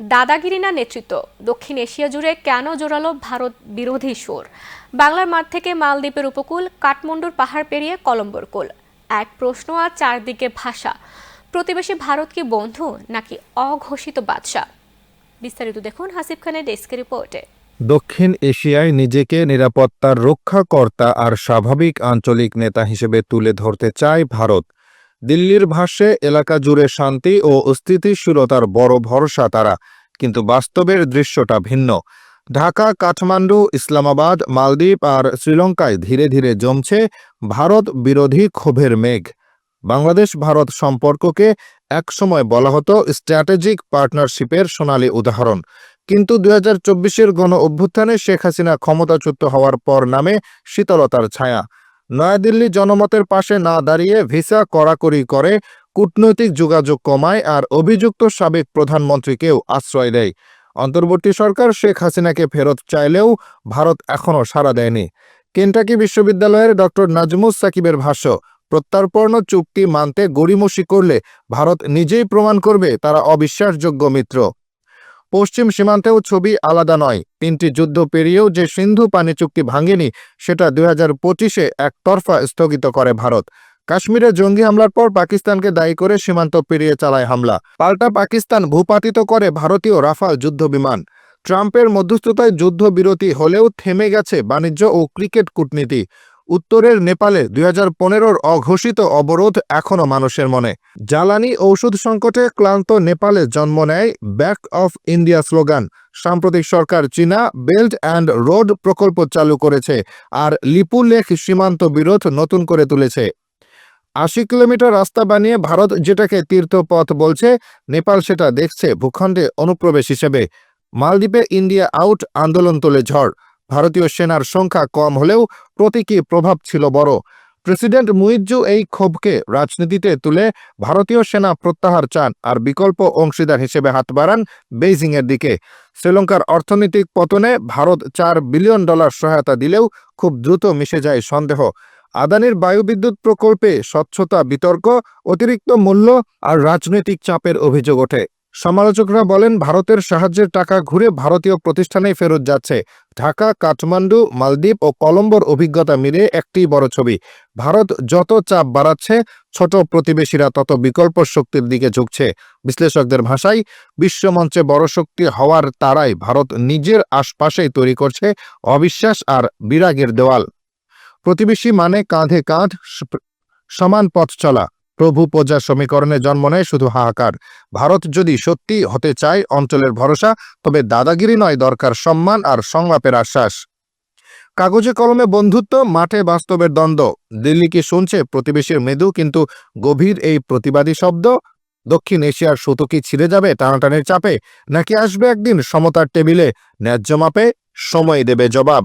দাদাগিরি না নেতৃত্ব। দক্ষিণ এশিয়া জুড়ে কেন জোরালো ভারত বিরোধী সুর? বাংলার মাঠ থেকে মালদ্বীপের উপকূল, কাঠমান্ডুর পাহাড় পেরিয়ে কলম্বোর কোল। এক প্রশ্ন আর চারদিকে ভাষা। প্রতিবেশী ভারত কি বন্ধু নাকি অঘোষিত বাদশাহ? বিস্তারিত দেখুন হাসিব খানের ডেস্ক রিপোর্টে। দক্ষিণ এশিয়ায় নিজেকে নিরাপত্তার রক্ষাকর্তা আর স্বাভাবিক আঞ্চলিক নেতা হিসেবে তুলে ধরতে চায় ভারত। দিল্লির ভাষ্যে, এলাকা জুড়ে শান্তি ও স্থিতিশীলতার বড় ভরসা তারা, কিন্তু বাস্তবের দৃশ্যটা ভিন্ন। ঢাকা, কাঠমান্ডু, ইসলামাবাদ, মালদ্বীপ আর শ্রীলঙ্কায় ধীরে ধীরে জমছে ভারত বিরোধী ক্ষোভের মেঘ। বাংলাদেশ ভারত সম্পর্ককে একসময় বলা হতো স্ট্র্যাটেজিক পার্টনারশিপের সোনালী উদাহরণ। কিন্তু দুই হাজার চব্বিশের গণ অভ্যুত্থানে শেখ হাসিনা ক্ষমতাচ্যুত হওয়ার পর নামে শীতলতার ছায়া। নয়াদিল্লি জনমতের পাশে না দাঁড়িয়ে ভিসা কড়াকড়ি করে কূটনৈতিক যোগাযোগ কমায় আর অভিযুক্ত সাবেক প্রধানমন্ত্রীকেও আশ্রয় দেয়। অন্তর্বর্তী সরকার শেখ হাসিনাকে ফেরত চাইলেও ভারত এখনও সাড়া দেয়নি। কেন্টাকি বিশ্ববিদ্যালয়ের ডক্টর নাজমুস সাকিবের ভাষ্য, প্রত্যার্পণ চুক্তি মানতে গড়িমসি করলে ভারত নিজেই প্রমাণ করবে তারা অবিশ্বাসযোগ্য মিত্র। পশ্চিম সীমান্তেও ছবি আলাদা নয়। তিনটি যুদ্ধ পেরিয়েও যে সিন্ধু পানি চুক্তি ভাঙেনি, সেটা দুই হাজার পঁচিশে একতরফা স্থগিত করে ভারত। কাশ্মীরে জঙ্গি হামলার পর পাকিস্তানকে দায়ী করে সীমান্ত পেরিয়ে চালায় হামলা। পাল্টা পাকিস্তান ভূপাতিত করে ভারতীয় রাফাল যুদ্ধবিমান ট্রাম্পের মধ্যস্থতায় যুদ্ধবিরতি হলেও থেমে গেছে বাণিজ্য ও ক্রিকেট কূটনীতি। উত্তরের নেপালে দুই হাজার অঘোষিত অবরোধ এখনও মানুষের মনে। জ্বালানি ঔষধ সংকটে ক্লান্ত নেপালে জন্ম নেয় ব্যাক অফ ইন্ডিয়া স্লোগান সাম্প্রতিক সরকার চীনা বেল্ট অ্যান্ড রোড প্রকল্প চালু করেছে আর লিপুলেখ সীমান্ত বিরোধ নতুন করে তুলেছে। আশি কিলোমিটার রাস্তা বানিয়ে ভারত যেটাকে তীর্থপথ বলছে, নেপাল সেটা দেখছে ভূখণ্ডে অনুপ্রবেশ হিসেবে। মালদ্বীপে ইন্ডিয়া আউট, আন্দোলন তোলে ঝড়। ভারতীয় সেনার সংখ্যা কম হলেও প্রতীকী প্রভাব ছিল বড়। প্রেসিডেন্ট মুইজ্জু এই ক্ষোভকে রাজনীতিতে তুলে ভারতীয় সেনা প্রত্যাহার চান আর বিকল্প অংশীদার হিসেবে হাত বাড়ান বেইজিংয়ের দিকে। শ্রীলঙ্কার অর্থনৈতিক পতনে ভারত চার বিলিয়ন ডলার সহায়তা দিলেও খুব দ্রুত মিশে যায় সন্দেহ। আদানির বায়ুবিদ্যুৎ প্রকল্পে স্বচ্ছতা, বিতর্ক, অতিরিক্ত মূল্য আর রাজনৈতিক চাপের অভিযোগ ওঠে। সমালোচকরা বলেন, ভারতের সাহায্যের টাকা ঘুরে ভারতীয় প্রতিষ্ঠানেই ফেরত যাচ্ছে। ঢাকা, কাঠমান্ডু, মালদ্বীপ ও কলম্বোর অভিজ্ঞতা মিলে একটি বড় ছবি। ভারত যত চাপ বাড়াচ্ছে, ছোট প্রতিবেশীরা তত বিকল্প শক্তির দিকে ঝুঁকছে। বিশ্লেষকদের ভাষায়, বিশ্বমঞ্চে বড় শক্তি হওয়ার তারাই ভারত নিজের আশপাশেই তৈরি করছে অবিশ্বাস আর বিরাগের দেওয়াল। প্রতিবেশী মানে কাঁধে কাঁধ, সমান পথ চলা। প্রভু প্রজা সমীকরণে জন্ম নেয় শুধু হাহাকার। ভারত যদি সত্যি হতে চায় অঞ্চলের ভরসা, তবে দাদাগিরি নয় দরকার সম্মান আর সংলাপের আশ্বাস। কাগজে কলমে বন্ধুত্ব, মাঠে বাস্তবের দ্বন্দ্ব। দিল্লি কি শুনছে প্রতিবেশীর মৃদু কিন্তু গভীর এই প্রতিবাদী শব্দ? দক্ষিণ এশিয়ার সুতো কি ছিঁড়ে যাবে টানাটানির চাপে? নাকি আসবে একদিন সমতার টেবিলে ন্যায্য মাপে সময় দেবে জবাব?